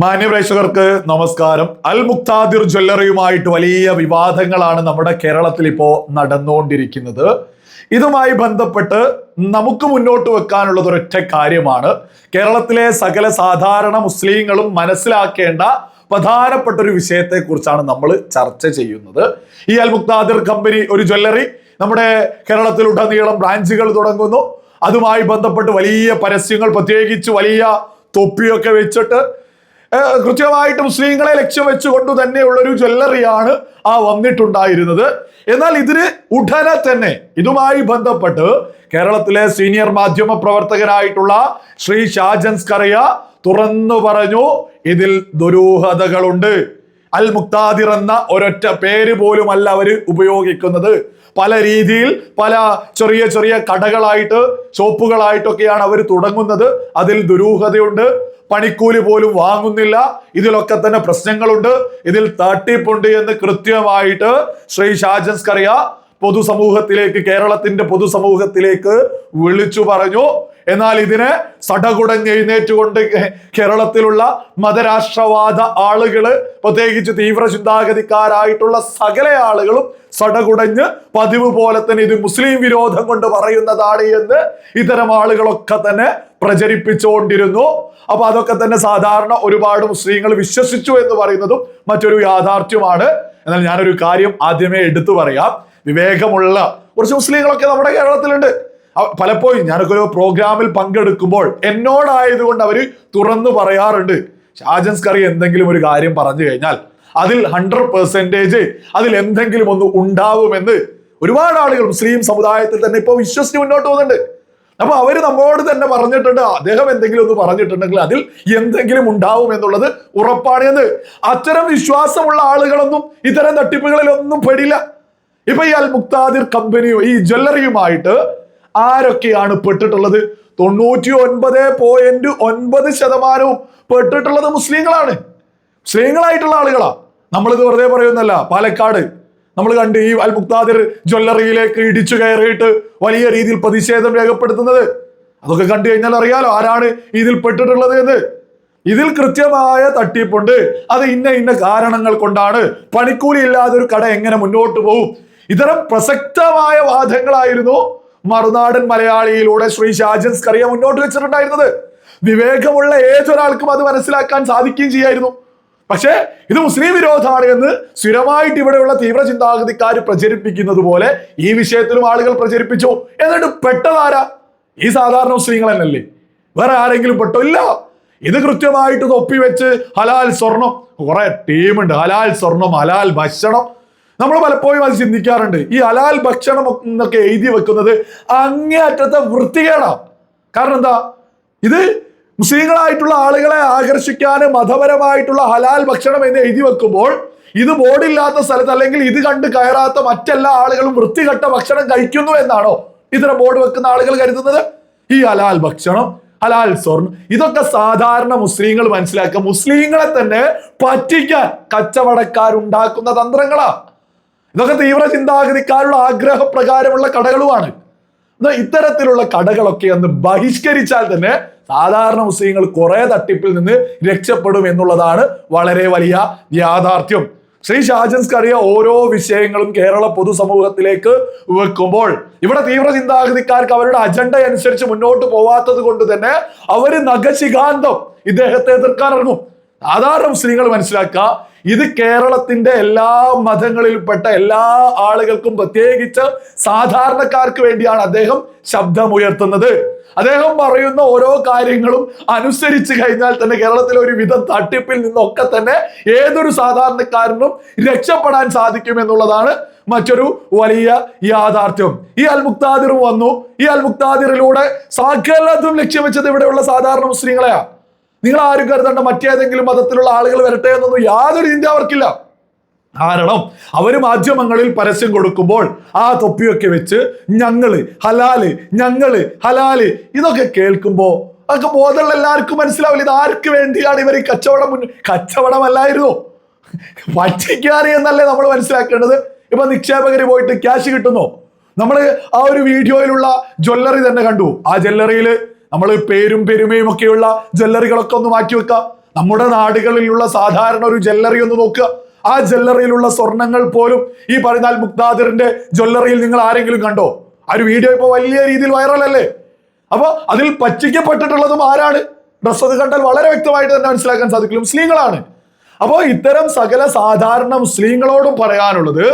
മാന്യപ്രേക്ഷകർക്ക് നമസ്കാരം. അൽ മുക്താദിർ ജ്വല്ലറിയുമായിട്ട് വലിയ വിവാദങ്ങളാണ് നമ്മുടെ കേരളത്തിൽ ഇപ്പോ നടന്നുകൊണ്ടിരിക്കുന്നത്. ഇതുമായി ബന്ധപ്പെട്ട് നമുക്ക് മുന്നോട്ട് വെക്കാനുള്ളത് ഒരൊറ്റ കാര്യമാണ്. കേരളത്തിലെ സകല സാധാരണ മുസ്ലിങ്ങളും മനസ്സിലാക്കേണ്ട പ്രധാനപ്പെട്ട ഒരു വിഷയത്തെ കുറിച്ചാണ് നമ്മൾ ചർച്ച ചെയ്യുന്നത്. ഈ അൽ മുക്താദിർ കമ്പനി ഒരു ജ്വല്ലറി നമ്മുടെ കേരളത്തിലുടനീളം ബ്രാഞ്ചുകൾ തുടങ്ങുന്നു. അതുമായി ബന്ധപ്പെട്ട് വലിയ പരസ്യങ്ങൾ പ്രത്യേകിച്ച് വലിയ തൊപ്പിയൊക്കെ വെച്ചിട്ട് കൃത്യമായിട്ട് മുസ്ലിങ്ങളെ ലക്ഷ്യം വെച്ചുകൊണ്ട് തന്നെയുള്ള ഒരു ജ്വല്ലറിയാണ് ആ വന്നിട്ടുണ്ടായിരുന്നത്. എന്നാൽ ഇതിന് ഉടനെ തന്നെ ഇതുമായി ബന്ധപ്പെട്ട് കേരളത്തിലെ സീനിയർ മാധ്യമ പ്രവർത്തകനായിട്ടുള്ള ശ്രീ ഷാജൻസ് കറിയ തുറന്നു പറഞ്ഞു ഇതിൽ ദുരൂഹതകളുണ്ട്. അൽ മുക്താദിർ എന്ന ഒരൊറ്റ പേര് പോലും അല്ല അവർ ഉപയോഗിക്കുന്നത്. പല രീതിയിൽ പല ചെറിയ ചെറിയ കടകളായിട്ട് ഷോപ്പുകളായിട്ടൊക്കെയാണ് അവർ തുടങ്ങുന്നത്. അതിൽ ദുരൂഹതയുണ്ട്. പണിക്കൂലി പോലും വാങ്ങുന്നില്ല. ഇതിലൊക്കെ തന്നെ പ്രശ്നങ്ങളുണ്ട്. ഇതിൽ തട്ടിപ്പുണ്ട് എന്ന് കൃത്യമായിട്ട് ശ്രീ ഷാജൻ സ്കറിയ പൊതുസമൂഹത്തിലേക്ക് കേരളത്തിന്റെ പൊതുസമൂഹത്തിലേക്ക് വിളിച്ചു പറഞ്ഞു. എന്നാൽ ഇതിനെ സടകുടഞ്ഞെഴുന്നേറ്റുകൊണ്ട് കേരളത്തിലുള്ള മതരാഷ്ട്രവാദ ആളുകൾ പ്രത്യേകിച്ച് തീവ്ര ചിന്താഗതിക്കാരായിട്ടുള്ള സകല ആളുകളും സടകുടഞ്ഞ് പതിവ് പോലെ തന്നെ ഇത് മുസ്ലിം വിരോധം കൊണ്ട് പറയുന്നതാണ് എന്ന് ഇത്തരം ആളുകളൊക്കെ തന്നെ പ്രചരിപ്പിച്ചുകൊണ്ടിരുന്നു. അപ്പൊ അതൊക്കെ തന്നെ സാധാരണ ഒരുപാട് മുസ്ലിങ്ങൾ വിശ്വസിച്ചു എന്ന് പറയുന്നതും മറ്റൊരു യാഥാർത്ഥ്യമാണ്. എന്നാൽ ഞാനൊരു കാര്യം ആദ്യമേ എടുത്തു പറയാം. വിവേകമുള്ള കുറച്ച് മുസ്ലിങ്ങളൊക്കെ നമ്മുടെ കേരളത്തിലുണ്ട്. പലപ്പോഴും ഞാനൊക്കെ ഒരു പ്രോഗ്രാമിൽ പങ്കെടുക്കുമ്പോൾ എന്നോടായതുകൊണ്ട് അവർ തുറന്നു പറയാറുണ്ട്. ഷാജൻസ് കറി എന്തെങ്കിലും ഒരു കാര്യം പറഞ്ഞു കഴിഞ്ഞാൽ അതിൽ ഹൺഡ്രഡ് പെർസെന്റേജ് അതിൽ എന്തെങ്കിലും ഒന്ന് ഉണ്ടാവുമെന്ന് ഒരുപാട് ആളുകൾ മുസ്ലിം സമുദായത്തിൽ തന്നെ ഇപ്പോൾ വിശ്വസിച്ച് മുന്നോട്ട് പോകുന്നുണ്ട്. അപ്പൊ അവർ നമ്മോട് തന്നെ പറഞ്ഞിട്ടുണ്ട് അദ്ദേഹം എന്തെങ്കിലും ഒന്ന് പറഞ്ഞിട്ടുണ്ടെങ്കിൽ അതിൽ എന്തെങ്കിലും ഉണ്ടാവും എന്നുള്ളത് ഉറപ്പാണ് എന്ന്. അത്തരം വിശ്വാസമുള്ള ആളുകളൊന്നും ഇത്തരം തട്ടിപ്പുകളിലൊന്നും പെടില്ല. ഇപ്പൊ ഈ അൽ മുക്താദിർ കമ്പനിയും ഈ ജ്വല്ലറിയുമായിട്ട് ആരൊക്കെയാണ് പെട്ടിട്ടുള്ളത്? തൊണ്ണൂറ്റി ഒൻപത് പോയിന്റ് ഒൻപത് ശതമാനവും പെട്ടിട്ടുള്ളത് മുസ്ലിങ്ങളാണ്. മുസ്ലിങ്ങളായിട്ടുള്ള ആളുകളാ. നമ്മളിത് വെറുതെ പറയുന്നല്ല പാലക്കാട്. നമ്മൾ കണ്ട് ഈ അൽ മുക്താദിർ ജ്വല്ലറിയിലേക്ക് ഇടിച്ചു കയറിയിട്ട് വലിയ രീതിയിൽ പ്രതിഷേധം രേഖപ്പെടുത്തുന്നത്. അതൊക്കെ കണ്ടു കഴിഞ്ഞാൽ അറിയാലോ ആരാണ് ഇതിൽ പെട്ടിട്ടുള്ളത് എന്ന്. ഇതിൽ കൃത്യമായ തട്ടിപ്പുണ്ട്. അത് ഇന്ന ഇന്ന കാരണങ്ങൾ കൊണ്ടാണ് പണിക്കൂലി ഇല്ലാതെ ഒരു കട എങ്ങനെ മുന്നോട്ട് പോകും ഇത്തരം പ്രസക്തമായ വാദങ്ങളായിരുന്നു മറുനാടൻ മലയാളിയിലൂടെ ശ്രീ ഷാജൻ സ്കറിയ മുന്നോട്ട് വെച്ചിട്ടുണ്ടായിരുന്നത്. വിവേകമുള്ള ഏതൊരാൾക്കും അത് മനസ്സിലാക്കാൻ സാധിക്കുകയും ചെയ്യായിരുന്നു. പക്ഷേ ഇത് മുസ്ലിം വിരോധമാണ് എന്ന് സ്ഥിരമായിട്ട് ഇവിടെയുള്ള തീവ്ര ചിന്താഗതിക്കാർ പ്രചരിപ്പിക്കുന്നത് പോലെ ഈ വിഷയത്തിലും ആളുകൾ പ്രചരിപ്പിച്ചു. എന്നിട്ട് പെട്ടതാരാ? ഈ സാധാരണ മുസ്ലിങ്ങൾ തന്നെയല്ലേ? വേറെ ആരെങ്കിലും പെട്ടോ? ഇല്ല. ഇത് കൃത്യമായിട്ട് തൊപ്പി വെച്ച് ഹലാൽ സ്വർണം. കുറെ ടീമുണ്ട്. ഹലാൽ സ്വർണം ഹലാൽ ഭക്ഷണം നമ്മൾ പലപ്പോഴും അത് ചിന്തിക്കാറുണ്ട്. ഈ ഹലാൽ ഭക്ഷണം എന്നൊക്കെ എഴുതി വെക്കുന്നത് അങ്ങേയറ്റത്തെ വൃത്തികേടാണ് കാരണം എന്താ? ഇത് മുസ്ലിങ്ങളായിട്ടുള്ള ആളുകളെ ആകർഷിക്കാൻ മതപരമായിട്ടുള്ള ഹലാൽ ഭക്ഷണം എന്ന് എഴുതി വെക്കുമ്പോൾ ഇത് ബോർഡില്ലാത്ത സ്ഥലത്ത് അല്ലെങ്കിൽ ഇത് കണ്ട് കയറാത്ത മറ്റെല്ലാ ആളുകളും വൃത്തികെട്ട ഭക്ഷണം കഴിക്കുന്നു എന്നാണോ ഇത്തരം ബോർഡ് വെക്കുന്ന ആളുകൾ കരുതുന്നത്? ഈ ഹലാൽ ഭക്ഷണം ഹലാൽ സ്വർണം ഇതൊക്കെ സാധാരണ മുസ്ലിങ്ങൾ മനസ്സിലാക്കുക. മുസ്ലിങ്ങളെ തന്നെ പറ്റിക്കാൻ കച്ചവടക്കാരുണ്ടാക്കുന്ന തന്ത്രങ്ങളാ. ഇതൊക്കെ തീവ്ര ചിന്താഗതിക്കാരുടെ ആഗ്രഹപ്രകാരമുള്ള കടകളുമാണ്. എന്നാൽ ഇത്തരത്തിലുള്ള കടകളൊക്കെ ഒന്ന് ബഹിഷ്കരിച്ചാൽ തന്നെ സാധാരണ മുസ്ലിങ്ങൾ കുറെ തട്ടിപ്പിൽ നിന്ന് രക്ഷപ്പെടും എന്നുള്ളതാണ് വളരെ വലിയ യാഥാർത്ഥ്യം. ശ്രീ ഷാജൻസ് കറിയ ഓരോ വിഷയങ്ങളും കേരള പൊതുസമൂഹത്തിലേക്ക് വെക്കുമ്പോൾ ഇവിടെ തീവ്ര ചിന്താഗതിക്കാർക്ക് അവരുടെ അജണ്ട അനുസരിച്ച് മുന്നോട്ട് പോവാത്തത് കൊണ്ട് തന്നെ അവർ നഖശികാന്തം ഇദ്ദേഹത്തെ എതിർക്കാൻ ഇറങ്ങും. സാധാരണ മുസ്ലിങ്ങൾ മനസ്സിലാക്കുക ഇത് കേരളത്തിന്റെ എല്ലാ മതങ്ങളിൽപ്പെട്ട എല്ലാ ആളുകൾക്കും പ്രത്യേകിച്ച് സാധാരണക്കാർക്ക് വേണ്ടിയാണ് അദ്ദേഹം ശബ്ദമുയർത്തുന്നത്. അദ്ദേഹം പറയുന്ന ഓരോ കാര്യങ്ങളും അനുസരിച്ച് കഴിഞ്ഞാൽ തന്നെ കേരളത്തിലെ ഒരു വിധം തട്ടിപ്പിൽ നിന്നൊക്കെ തന്നെ ഏതൊരു സാധാരണക്കാരനും രക്ഷപ്പെടാൻ സാധിക്കും എന്നുള്ളതാണ് മറ്റൊരു വലിയ യാഥാർത്ഥ്യം. ഈ അൽമുക്താദിർ വന്നു. ഈ അൽമുക്താദിറിലൂടെ സകലതും ലക്ഷ്യം വെച്ചത് ഇവിടെയുള്ള സാധാരണ മുസ്ലിങ്ങളെയാ. നിങ്ങൾ ആരും കരുതേണ്ട മറ്റേതെങ്കിലും മതത്തിലുള്ള ആളുകൾ വരട്ടെ എന്നൊന്നും യാതൊരു ചിന്ത അവർക്കില്ല. കാരണം അവർ മാധ്യമങ്ങളിൽ പരസ്യം കൊടുക്കുമ്പോൾ ആ തൊപ്പിയൊക്കെ വെച്ച് ഞങ്ങൾ ഹലാൽ ഞങ്ങൾ ഹലാൽ ഇതൊക്കെ കേൾക്കുമ്പോൾ അതൊക്കെ ബോധമുള്ള എല്ലാവർക്കും മനസ്സിലാവില്ല. ഇത് ആർക്ക് വേണ്ടിയാണ് ഇവർ ഈ കച്ചവടം മുന്നിൽ കച്ചവടമല്ലായിരുന്നു. പറ്റിക്കാറ് എന്നല്ലേ നമ്മൾ മനസ്സിലാക്കേണ്ടത്. ഇപ്പൊ നിക്ഷേപകർ പോയിട്ട് ക്യാഷ് കിട്ടുന്നു? നമ്മൾ ആ ഒരു വീഡിയോയിലുള്ള ജ്വല്ലറി തന്നെ കണ്ടു. ആ ജ്വല്ലറിയിൽ നമ്മൾ പേരും പെരുമയും ഒക്കെയുള്ള ജ്വല്ലറികളൊക്കെ ഒന്ന് മാറ്റി വെക്കാം. നമ്മുടെ നാടുകളിലുള്ള സാധാരണ ഒരു ജ്വല്ലറി ഒന്ന് നോക്കുക. ആ ജ്വല്ലറിയിലുള്ള സ്വർണങ്ങൾ പോലും ഈ പറഞ്ഞാൽ മുക്താദിറിന്റെ ജ്വല്ലറിയിൽ നിങ്ങൾ ആരെങ്കിലും കണ്ടോ? ആ ഒരു വീഡിയോ ഇപ്പോൾ വലിയ രീതിയിൽ വൈറൽ അല്ലേ അപ്പൊ അതിൽ പറ്റിക്കപ്പെട്ടിട്ടുള്ളതും ആരാണ്? ഡ്രസ് അത് കണ്ടാൽ വളരെ വ്യക്തമായിട്ട് തന്നെ മനസ്സിലാക്കാൻ സാധിക്കും. മുസ്ലിങ്ങളാണ്. അപ്പോൾ ഇത്തരം സകല സാധാരണ മുസ്ലിങ്ങളോടും പറയാനുള്ളത്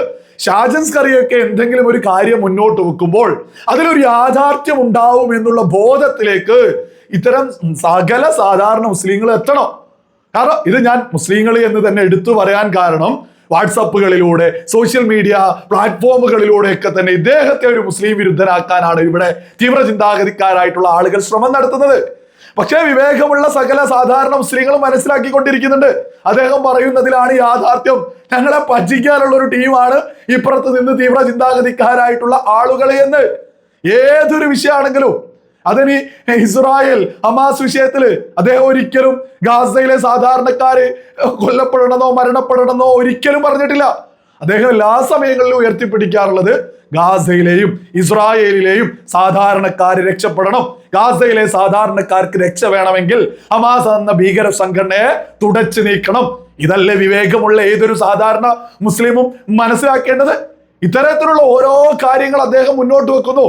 ഷാജൻസ് കറിയൊക്കെ എന്തെങ്കിലും ഒരു കാര്യം മുന്നോട്ട് വെക്കുമ്പോൾ അതിലൊരു യാഥാർത്ഥ്യം ഉണ്ടാവും എന്നുള്ള ബോധത്തിലേക്ക് ഇത്തരം സകല സാധാരണ മുസ്ലിങ്ങൾ എത്തണം. കാരണം ഇത് ഞാൻ മുസ്ലിങ്ങൾ എന്ന് തന്നെ എടുത്തു പറയാൻ കാരണം വാട്സപ്പുകളിലൂടെ സോഷ്യൽ മീഡിയ പ്ലാറ്റ്ഫോമുകളിലൂടെ ഒക്കെ തന്നെ ഇദ്ദേഹത്തെ ഒരു മുസ്ലിം വിരുദ്ധനാക്കാനാണ് ഇവിടെ തീവ്ര ചിന്താഗതിക്കാരായിട്ടുള്ള ആളുകൾ ശ്രമം നടത്തുന്നത്. പക്ഷേ വിവേകമുള്ള സകല സാധാരണ മുസ്ലിങ്ങളും മനസ്സിലാക്കിക്കൊണ്ടിരിക്കുന്നുണ്ട്. അദ്ദേഹം പറയുന്നതിലാണ് യാഥാർത്ഥ്യം. ഞങ്ങളെ പറ്റിക്കാനുള്ള ഒരു ടീമാണ് ഇപ്പുറത്ത് നിന്ന് തീവ്ര ചിന്താഗതിക്കാരായിട്ടുള്ള ആളുകൾ എന്ന്. ഏതൊരു വിഷയമാണെങ്കിലും അതിന് ഇസ്രായേൽ ഹമാസ് വിഷയത്തിൽ അദ്ദേഹം ഒരിക്കലും ഗാസയിലെ സാധാരണക്കാര് കൊല്ലപ്പെടണമെന്നോ മരണപ്പെടണമെന്നോ ഒരിക്കലും പറഞ്ഞിട്ടില്ല. അദ്ദേഹം എല്ലാ സമയങ്ങളിലും ഉയർത്തിപ്പിടിക്കാറുള്ളത് ഗാസയിലെയും ഇസ്രായേലിലെയും സാധാരണക്കാര് രക്ഷപ്പെടണം. ഗാസയിലെ സാധാരണക്കാർക്ക് രക്ഷ വേണമെങ്കിൽ ഹമാസ് എന്ന ഭീകര സംഘടനയെ തുടച്ചു നീക്കണം. ഇതല്ലേ വിവേകമുള്ള ഏതൊരു സാധാരണ മുസ്ലിമും മനസ്സിലാക്കേണ്ടത്? ഇത്തരത്തിലുള്ള ഓരോ കാര്യങ്ങൾ അദ്ദേഹം മുന്നോട്ട് വെക്കുന്നു.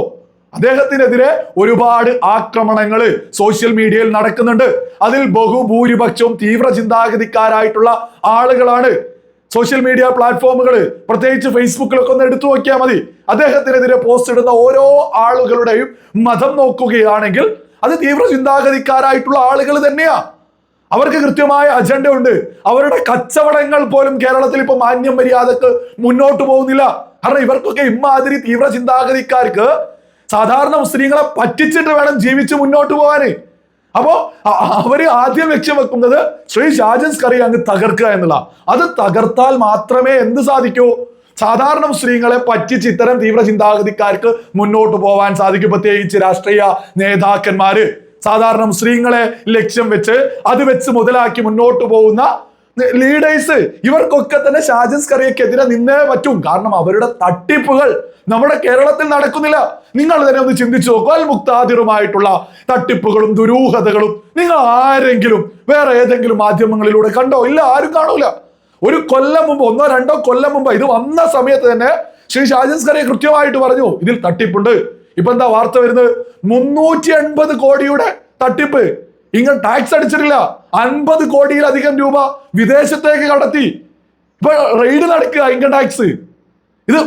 അദ്ദേഹത്തിനെതിരെ ഒരുപാട് ആക്രമണങ്ങൾ സോഷ്യൽ മീഡിയയിൽ നടക്കുന്നുണ്ട്. അതിൽ ബഹുഭൂരിപക്ഷവും തീവ്ര ചിന്താഗതിക്കാരായിട്ടുള്ള ആളുകളാണ് സോഷ്യൽ മീഡിയ പ്ലാറ്റ്ഫോമുകൾ പ്രത്യേകിച്ച് ഫേസ്ബുക്കിലൊക്കെ ഒന്ന് എടുത്തു നോക്കിയാൽ മതി. അദ്ദേഹത്തിനെതിരെ പോസ്റ്റ് ഇടുന്ന ഓരോ ആളുകളുടെയും മതം നോക്കുകയാണെങ്കിൽ അത് തീവ്ര ചിന്താഗതിക്കാരായിട്ടുള്ള ആളുകൾ തന്നെയാ. അവർക്ക് കൃത്യമായ അജണ്ട ഉണ്ട്. അവരുടെ കച്ചവടങ്ങൾ പോലും കേരളത്തിൽ ഇപ്പൊ മാന്യം മര്യാദയ്ക്ക് മുന്നോട്ട് പോകുന്നില്ല. കാരണം ഇവർക്കൊക്കെ ഇമാതിരി തീവ്ര ചിന്താഗതിക്കാർക്ക് സാധാരണ മുസ്ലിങ്ങളെ പറ്റിച്ചിട്ട് വേണം ജീവിച്ച് മുന്നോട്ട് പോകാന്. അപ്പോ അവർ ആദ്യം ലക്ഷ്യം വെക്കുന്നത് ശ്രീ ഷാജൻസ് കറി അങ്ങ് തകർക്കുക എന്നുള്ള. അത് തകർത്താൽ മാത്രമേ എന്ത് സാധിക്കൂ? സാധാരണ മുസ്ലിങ്ങളെ പറ്റിച്ച് ഇത്തരം തീവ്ര ചിന്താഗതിക്കാർക്ക് മുന്നോട്ട് പോവാൻ സാധിക്കും. പ്രത്യേകിച്ച് രാഷ്ട്രീയ നേതാക്കന്മാര്. സാധാരണ മുസ്ലിങ്ങളെ ലക്ഷ്യം വെച്ച് അത് വെച്ച് മുതലാക്കി മുന്നോട്ട് പോകുന്ന ലീഡേഴ്സ് ഇവർക്കൊക്കെ തന്നെ ഷാജൻസ് കറിയക്കെതിരെ നിന്നേ പറ്റും. കാരണം അവരുടെ തട്ടിപ്പുകൾ നമ്മുടെ കേരളത്തിൽ നടക്കുന്നില്ല. നിങ്ങൾ തന്നെ ഒന്ന് ചിന്തിച്ചു നോക്കൂ. അൽ മുക്താതിറുമായിട്ടുള്ള തട്ടിപ്പുകളും ദുരൂഹതകളും നിങ്ങൾ ആരെങ്കിലും വേറെ ഏതെങ്കിലും മാധ്യമങ്ങളിലൂടെ കണ്ടോ? ഇല്ല ആരും കാണൂല. ഒരു കൊല്ലം മുമ്പ് ഒന്നോ രണ്ടോ കൊല്ലം മുമ്പ് ഇത് വന്ന സമയത്ത് തന്നെ ശ്രീ ഷാജൻസ് കറിയെ കൃത്യമായിട്ട് പറഞ്ഞു. ഇതിൽ തട്ടിപ്പുണ്ട്. ഇപ്പൊ എന്താ വാർത്ത വരുന്നത്? മുന്നൂറ്റി എൺപത് കോടിയുടെ തട്ടിപ്പ്. ഇങ്ങനെ ടാക്സ് അടിച്ചിട്ടില്ല. അൻപത് കോടിയിലധികം രൂപ വിദേശത്തേക്ക് കടത്തി. ഇപ്പൊ റെയ്ഡ് നടക്കുക ഇൻകം ടാക്സ് ഇത്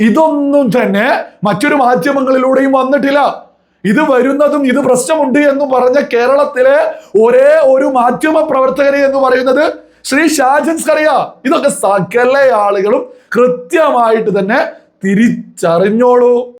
ഇതൊന്നും തന്നെ മറ്റൊരു മാധ്യമങ്ങളിലൂടെയും വന്നിട്ടില്ല. ഇത് വരുന്നതും ഇത് പ്രശ്നമുണ്ട് എന്ന് പറഞ്ഞ കേരളത്തിലെ ഒരേ ഒരു മാധ്യമ പ്രവർത്തകരെ എന്ന് പറയുന്നത് ശ്രീ ഷാജൻ സ്കറിയ. ഇതൊക്കെ സകല ആളുകളും കൃത്യമായിട്ട് തന്നെ തിരിച്ചറിഞ്ഞോളൂ.